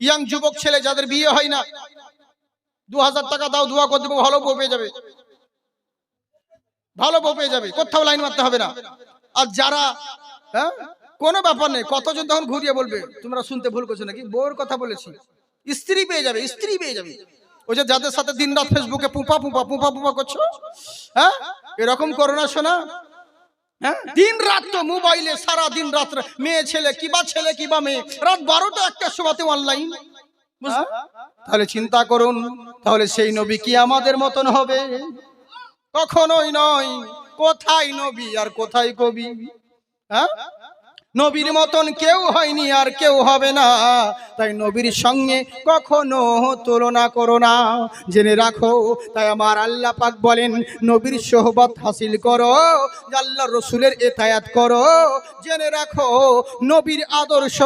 Young যুবক ছেলে যাদের বিয়ে হয় না দু হাজার টাকা দাও, দোয়া করে দেবো, ভালো বউ পেয়ে যাবে। ভালো বউ পেয়ে যাবে, কোথাও লাইন মারতে হবে না। আর যারা হ্যাঁ কোনো ব্যাপার নেই, কতজন তখন ঘুরিয়ে বলবে, তোমরা শুনতে ভুল করছ নাকি? বউর কথা বলেছি। স্ত্রী পেয়ে যাবে, স্ত্রী পেয়ে যাবে। ওই যে যাদের সাথে দিন রাত ফেসবুকে পুপা পুপা পুপা পুপা করছ হ্যাঁ এরকম করো না, শোনা। দিন রাত তো মোবাইলে সারা দিন রাত মেয়ে ছেলে কিবা ছেলে কিবা মেয়ে। রাত বারোটা একটা সময়তে অনলাইন তাহলে চিন্তা করুন তাহলে সেই নবী কি আমাদের মতন হবে? কখনোই নয়। কোথায় নবী আর কোথায় কবি? হ্যাঁ? নবীর মতন কেউ হয়নি আর কেউ হবে না। তাই নবীর সঙ্গে কখনো তুলনা করো না। জেনে রাখো, তাই আমার আল্লাহ পাক বলেন, নবীর সোহবত হাসিল করো, আল্লাহ রসুলের এতায়াত করো। জেনে রাখো, নবীর আদর্শ,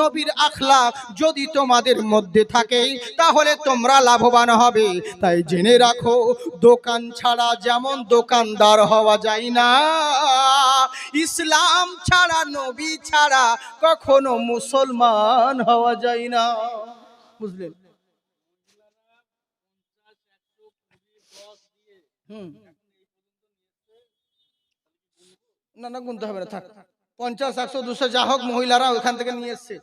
নবীর আখলাক যদি তোমাদের মধ্যে থাকে, তাহলে তোমরা লাভবান হবে। তাই জেনে রাখো, দোকান ছাড়া যেমন দোকানদার হওয়া যায় না, ইসলাম ছাড়া নবী ছাড়া কখনো মুসলমান হওয়া যায় না। বুঝলেন না না, গুনতে হবে না, থাক। পঞ্চাশ, একশো, দুশো, যা হোক মহিলারা ওখান থেকে নিয়ে এসছে।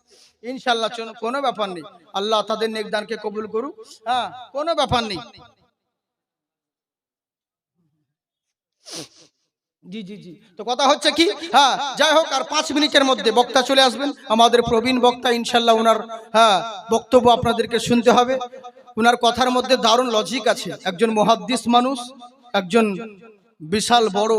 ইনশাল্লাহ কোনো ব্যাপার নেই। আল্লাহ তাদের নেকদানকে কবুল করুক। হ্যাঁ কোনো ব্যাপার নেই। জি জি জি। তো কথা হচ্ছে কি? হ্যাঁ যাই হোক, আর পাঁচ মিনিটের মধ্যে বক্তা চলে আসবেন। আমাদের প্রবীণ বক্তা, ইনশাল্লাহ ওনার হ্যাঁ বক্তব্য আপনাদেরকে শুনতে হবে। ওনার কথার মধ্যে দারুণ লজিক আছে। একজন মহাদ্দিস মানুষ, একজন বিশাল বড়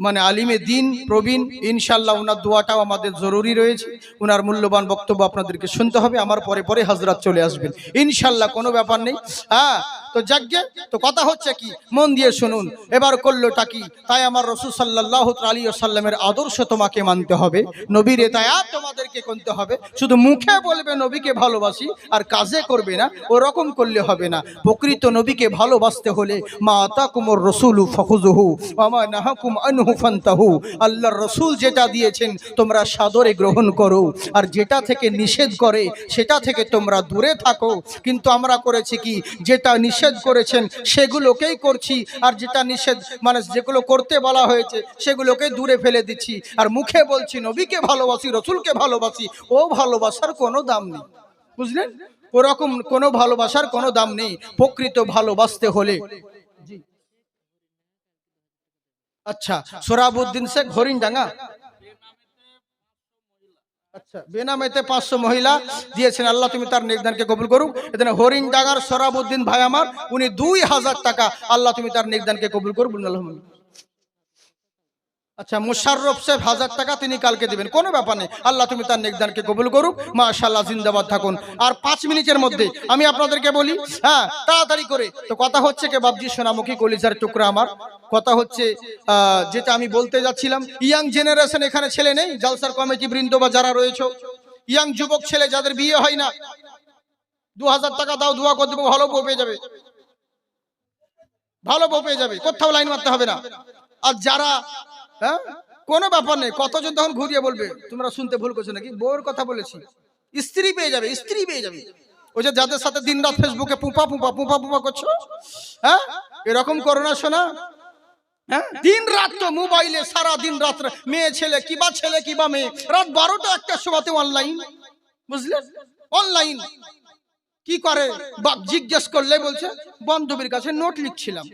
মানে আলিমে দিন, প্রবীণ ইনশাল্লাহ ওনার দোয়াটাও আমাদের জরুরি রয়েছে। ওনার মূল্যবান বক্তব্য আপনাদেরকে শুনতে হবে, আমার পরে পরে হাজরাত চলে আসবেন। ইনশাল্লাহ কোনো ব্যাপার নেই। হ্যাঁ তো যাজ্ঞে তো কথা হচ্ছে কি? মন দিয়ে শুনুন। এবার করলোটা কি? তাই আমার রসুল সাল্লাহ আলী সাল্লামের আদর্শ তোমাকে মানতে হবে। নবীর এতায়াত তোমাদেরকে করতে হবে। শুধু মুখে বলবে নবীকে ভালোবাসি, আর কাজে করবে না, ওরকম করলে হবে না। প্রকৃত নবীকে ভালোবাসতে হলে মা আতা কুমর রসুল ফখুজহু আমা নাহাকুম আনহু। ফান্তাহু আল্লাহর রসুল যেটা দিয়েছেন, তোমরা সাদরে গ্রহণ করো। আর যেটা থেকে নিষেধ করে, সেটা থেকে তোমরা দূরে থাকো। কিন্তু আমরা করেছি কি? যেটা নিষেধ করেছেন, সেগুলোকেই করছি। আর যেটা নিষেধ মানে যেগুলো করতে বলা হয়েছে, সেগুলোকে দূরে ফেলে দিচ্ছি। আর মুখে বলছি, নবীকে ভালোবাসি, রসুলকে ভালোবাসি, ও ভালোবাসার কোনো দাম নেই। বুঝলেন? ওরকম কোনো ভালোবাসার কোনো দাম নেই। প্রকৃত ভালোবাসতে হলে। আচ্ছা সোরাবুদ্দিন শেখ হরিণডাঙ্গা। আচ্ছা বেনামেতে পাঁচশো মহিলা দিয়েছেন। আল্লাহ তুমি তার নেকদানকে কবুল করুক। এখানে হরিণ ডাঙ্গার সরাবুদ্দিন ভাই আমার উনি দুই হাজার টাকা আল্লাহ তুমি তার নেকদানকে কবুল করুন আলহামদুলিল্লাহ। আচ্ছা মুশাররফ সাহেব হাজার টাকা তিনি কালকে দিবেন। কোনো ব্যাপার নেই। আল্লাহ তুমি তার নেকদানকে কবুল করুক। মাশাল্লাহ জিন্দাবাদ থাকুন। আর পাঁচ মিনিটের মধ্যে আমি আপনাদেরকে বলি হ্যাঁ তাড়াতাড়ি করে। তো কথা হচ্ছে কে বাবজি সোনামুখী, কলিজার টুকরা আমার। কথা হচ্ছে যেটা আমি বলতে যাচ্ছিলাম, ইয়াং জেনারেশন এখানে ছেলে নেই, জালসার কমিটি বৃন্দ বা যারা রয়েছে, ইয়াং যুবক ছেলে যাদের বিয়ে হয় না, দু হাজার টাকা দাও, দোয়া করে দেবো, ভালো বউ পেয়ে যাবে। ভালো বউ পেয়ে যাবে, কোথাও লাইন মারতে হবে না। আর যারা হ্যাঁ? কোনো ব্যাপার নেই, কতজন তখন ঘুরিয়ে বলবে? তোমরা শুনতে ভুল করছ নাকি? বউর কথা বলেছি। স্ত্রী পেয়ে যাবে, স্ত্রী পেয়ে যাবে। ওই যে যাদের সাথে দিন রাত ফেসবুকে পুপা পুপা পুপা পুপা করছ হ্যাঁ? এরকম করো না, শোনা। হ্যাঁ? দিন রাত তো মোবাইলে, সারা দিন রাত মেয়ে, ছেলে, কিবা ছেলে, কিবা মেয়ে। রাত বারোটা, একটা সময়তে অনলাইন বুঝলেন অনলাইন কি করে? জিজ্ঞেস করলে বলছে, বান্ধবীর কাছে নোট লিখছিলাম।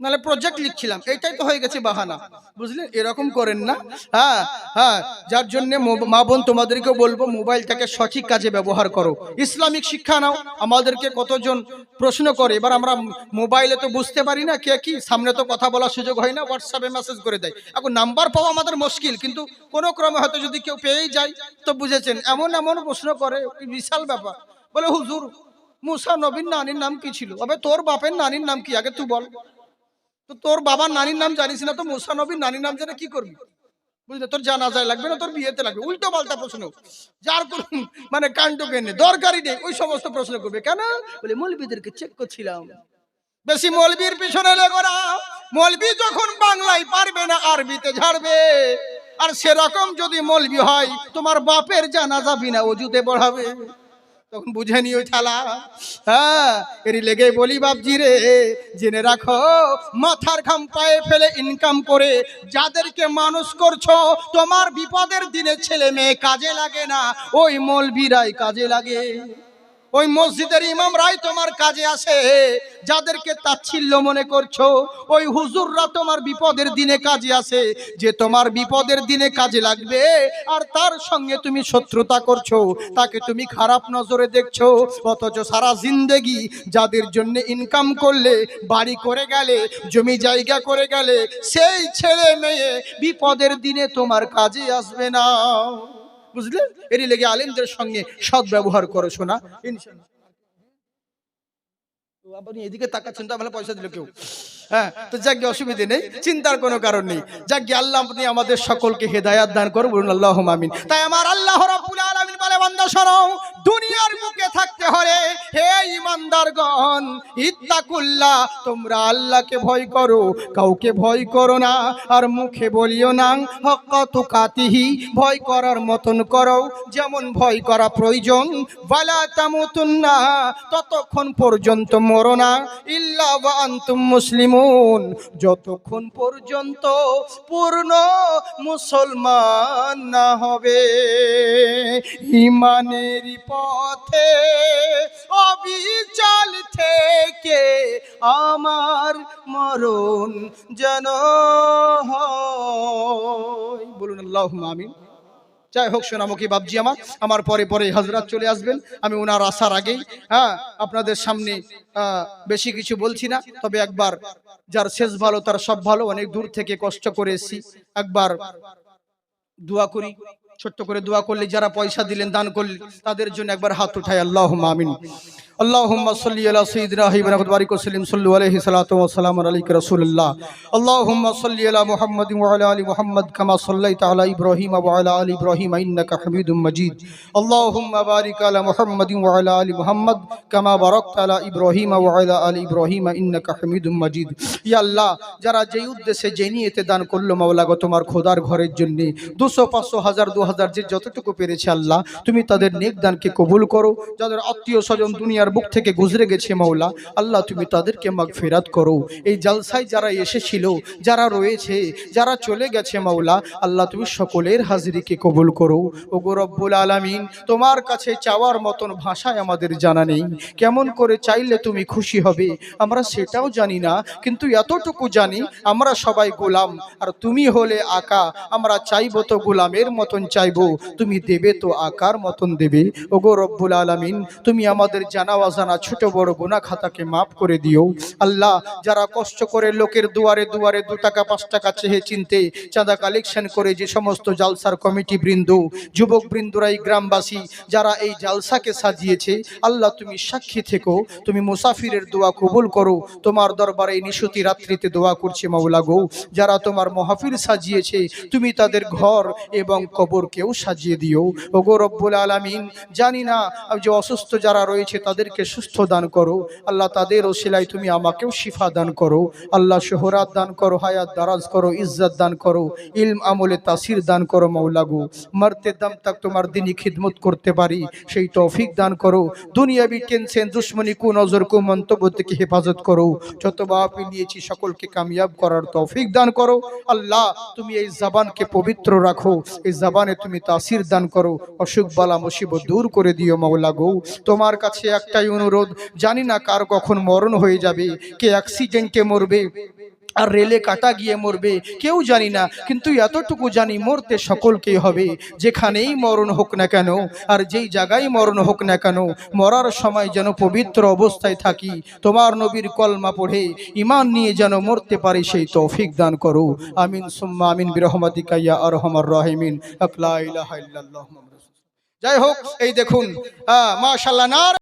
নাহলে প্রজেক্ট লিখছিলাম। এইটাই তো হয়ে গেছে বাহানা। বুঝলেন? এরকম করেন না। হ্যাঁ হ্যাঁ যার জন্য মা বোন তোমাদেরকে বলব মোবাইলটাকে সঠিক কাজে ব্যবহার করো। ইসলামিক শিক্ষা নাও। আমাদেরকে কতজন প্রশ্ন করে। এবার আমরা মোবাইলে তো বুঝতে পারি না কে কি। সামনে তো কথা বলার সুযোগ হয় না। হোয়াটসঅ্যাপে মেসেজ করে দেয়। এখন নাম্বার পাওয়া আমাদের মুশকিল কিন্তু কোনো ক্রমে হয়তো যদি কেউ পেয়েই যায় তো বুঝেছেন এমন এমন প্রশ্ন করে। বিশাল ব্যাপার। বলে হুজুর মুসা নবীন নানির নাম কি ছিল? আবে তোর বাপের নানির নাম কি? আগে তুই বল। তো তোর বাবার নানির নাম জানিস না, তো মুসা নবীর নানির নাম জেনে কি করবি? বুঝলে, তোর জানা যায় লাগবে না, তোর বিয়েতে লাগবে। উল্টো পাল্টা প্রশ্ন। যার কোন মানে কাণ্ড কেনে দরকারই নেই, ওই সমস্ত প্রশ্ন করবে। কেন? বলে, মৌলবীদেরকে চেক করছিলাম। বেশি মৌলবীর পিছনে লেগো না। মৌলবী যখন বাংলায় পারবে না, আরবিতে ঝাড়বে। আর সেরকম যদি মৌলবী হয়, তোমার বাপের জানাজা বিনা অজুতে পড়াবে। তখন বুঝে নি ওই ঠালা। হ্যাঁ এর লেগে বলি বাপজি রে, জেনে রাখো, মাথার ঘাম পায়ে ফেলে ইনকাম করে যাদেরকে মানুষ করছ, তোমার বিপদের দিনে ছেলে মেয়ে কাজে লাগে না, ওই মলবিরাই কাজে লাগে। ওই মসজিদের ইমাম ইমামরাই তোমার কাজে আসে। যাদেরকে তাচ্ছিল্য মনে করছ, ওই হুজুররা তোমার বিপদের দিনে কাজে আসে। যে তোমার বিপদের দিনে কাজে লাগবে, আর তার সঙ্গে তুমি শত্রুতা করছ, তাকে তুমি খারাপ নজরে দেখছ। অথচ সারা জিন্দেগি যাদের জন্য ইনকাম করলে, বাড়ি করে গেলে, জমি জায়গা করে গেলে, সেই ছেলে মেয়ে বিপদের দিনে তোমার কাজে আসবে না। বুঝলে? এরই লেগে আলেমদের সঙ্গে সৎ ব্যবহার করো শোনা পয়সা হ্যাঁ তো যাক অসুবিধে নেই, চিন্তার কোনো কারণ নেই। যাক আল্লাহ আপনি আমাদের সকলকে হেদায়াত দান করো বলুন আল্লাহ আমিন। তাই আমার আল্লাহ বলে, বান্দা শোনো দুনিয়ার বুকে থাকতে হলে হে ইমানদারগণ, ইত্তাকুল্লাহ, তোমরা আল্লাহকে ভয় করো, কাউকে ভয় করো না, আর মুখে বলিও না, হক্কা তুকাতিহি, ভয় করার মতন করো, যেমন ভয় করা প্রয়োজন। ওয়ালা তামুতুন্না, ততক্ষণ পর্যন্ত মরো না, ইল্লা আনতুম মুসলিমুন। যতক্ষণ পর্যন্ত পূর্ণ মুসলমান না হবে ইমানের পথে অবিচল থেকে আমার মরণ যেন বলুন আল্লাহ আমিন। যাই হোক, সোনামুখী বাবজি আমার আমার পরে পরে হজরত চলে আসবেন। আমি ওনার আসার আগেই হ্যাঁ আপনাদের সামনে বেশি কিছু বলছি না, তবে একবার যার শেষ ভালো, তার সব ভালো, অনেক দূর থেকে কষ্ট করে এসেছি। একবার দোয়া করি। ছোট্ট করে দোয়া করলে যারা পয়সা দিলেন, দান করলেন তাদের জন্য একবার হাত উঠায়। আল্লাহ আমিন। اللهم صل على سيدنا حبيبنا وبارك وسلم صلوا عليه الصلاه والسلام عليك رسول الله اللهم صل على محمد وعلى ال محمد كما صليت على ابراهيم وعلى ال ابراهيم انك حميد مجيد اللهم بارك على محمد وعلى ال محمد كما باركت على ابراهيم وعلى ال ابراهيم انك حميد مجيد ইয়া আল্লাহ যারা যেই উদ্দেশ্যে যে নিয়েতে দান করলো মাওলা গো তোমার খোদার ঘরের জন্য দুশো পাঁচশো হাজার দু হাজার যে যতটুকু পেরেছে আল্লাহ তুমি তাদের নেক দানকে কবুল করো যাদের আত্মীয় স্বজন দুনিয়ার বুক থেকে গুজরে গেছে মাওলা। আল্লাহ, তুমি তাদেরকে মাগ ফেরাত করো। এই জালসায় যারা এসেছিল, যারা রয়েছে, যারা চলে গেছে মাওলা, আল্লাহ, তুমি সকলের হাজিরিকে কবুল করো। ও গো রব্বুল আলামিন, তোমার কাছে চাওয়ার মতন ভাষায় আমাদের জানা নেই। কেমন করে চাইলে তুমি খুশি হবে? আমরা সেটাও জানি না, কিন্তু এতটুকু জানি, আমরা সবাই গোলাম। আর তুমি হলে আকা, আমরা চাইব তো গোলামের মতন চাইব। তুমি দেবে তো আকার মতন দেবে। ওগো রব্বুল আলামিন, তুমি আমাদের জানা অজানা ছোট বড় গুনাহ খাতাকে মাফ করে দিও। আল্লাহ, যারা কষ্ট করে লোকের দুয়ারে দুয়ারে দু টাকা, পাঁচ টাকা চেহে চিনতে চাঁদা কালেকশন করে যে সমস্ত জালসার কমিটি বৃন্দ, যুবক বৃন্দরাই গ্রামবাসী, যারা এই জালসাকে সাজিয়েছে, আল্লাহ তুমি সাক্ষী থেকো, তুমি মুসাফিরের দোয়া কবুল করো। তোমার দরবারে নিশুতি রাত্রিতে দোয়া করছে মাওলা গো। যারা তোমার মহাফির সাজিয়েছে, তুমি তাদের ঘর এবং কবরকেও সাজিয়ে দিও। ওগো রব্বুল আলামিন, জানি না যে অসুস্থ যারা রয়েছে তাদেরকে সুস্থ দান করো। আল্লাহ তাদের ওসিলায় তুমি আমাকেও শিফা দান করো। আল্লাহ শোহরাত দান করো, হায়াত দারাজ করো, ইজ্জত দান করো, ইলম আমলে তাসির দান করো মাওলা গো মরতে দম তক তোমার দিনই খিদমত করতে পারি। সেই তৌফিক দান করো। দুনিয়াবি টেনশন, দুশ্মনী কু নজর কু মন্তব্য থেকে হেফাজত করো। যত বাপি নিয়েছি সকলকে কামিয়াব করার তৌফিক দান করো। আল্লাহ, তুমি এই জবানকে পবিত্র রাখো। এই জবানে তুমি তাসির দান করো। অসুখ বালা মুসিবত দূর করে দিও মাওলা গো তোমার কাছে একটাই অনুরোধ, জানি না কার কখন মরণ হয়ে যাবে, কে অ্যাক্সিডেন্টে মরবে, আর রেলে কাটা গিয়ে মরবে, কেউ জানি না, কিন্তু এতটুকু জানি মরতে সকলকে হবে, যেখানেই মরণ হোক না কেন, আর যেই জায়গায় মরণ হোক না কেন, মরার সময় যেন পবিত্র অবস্থায় থাকি, তোমার নবীর কলমা পড়ে ইমান নিয়ে যেন মরতে পারি সেই তৌফিক দান করো, আমিন, সুম্মা আমিন, বিরহমাতিকা আর আরহামার রাহিমিন। যাই হোক, এই দেখুন মাশাআল্লাহ, নার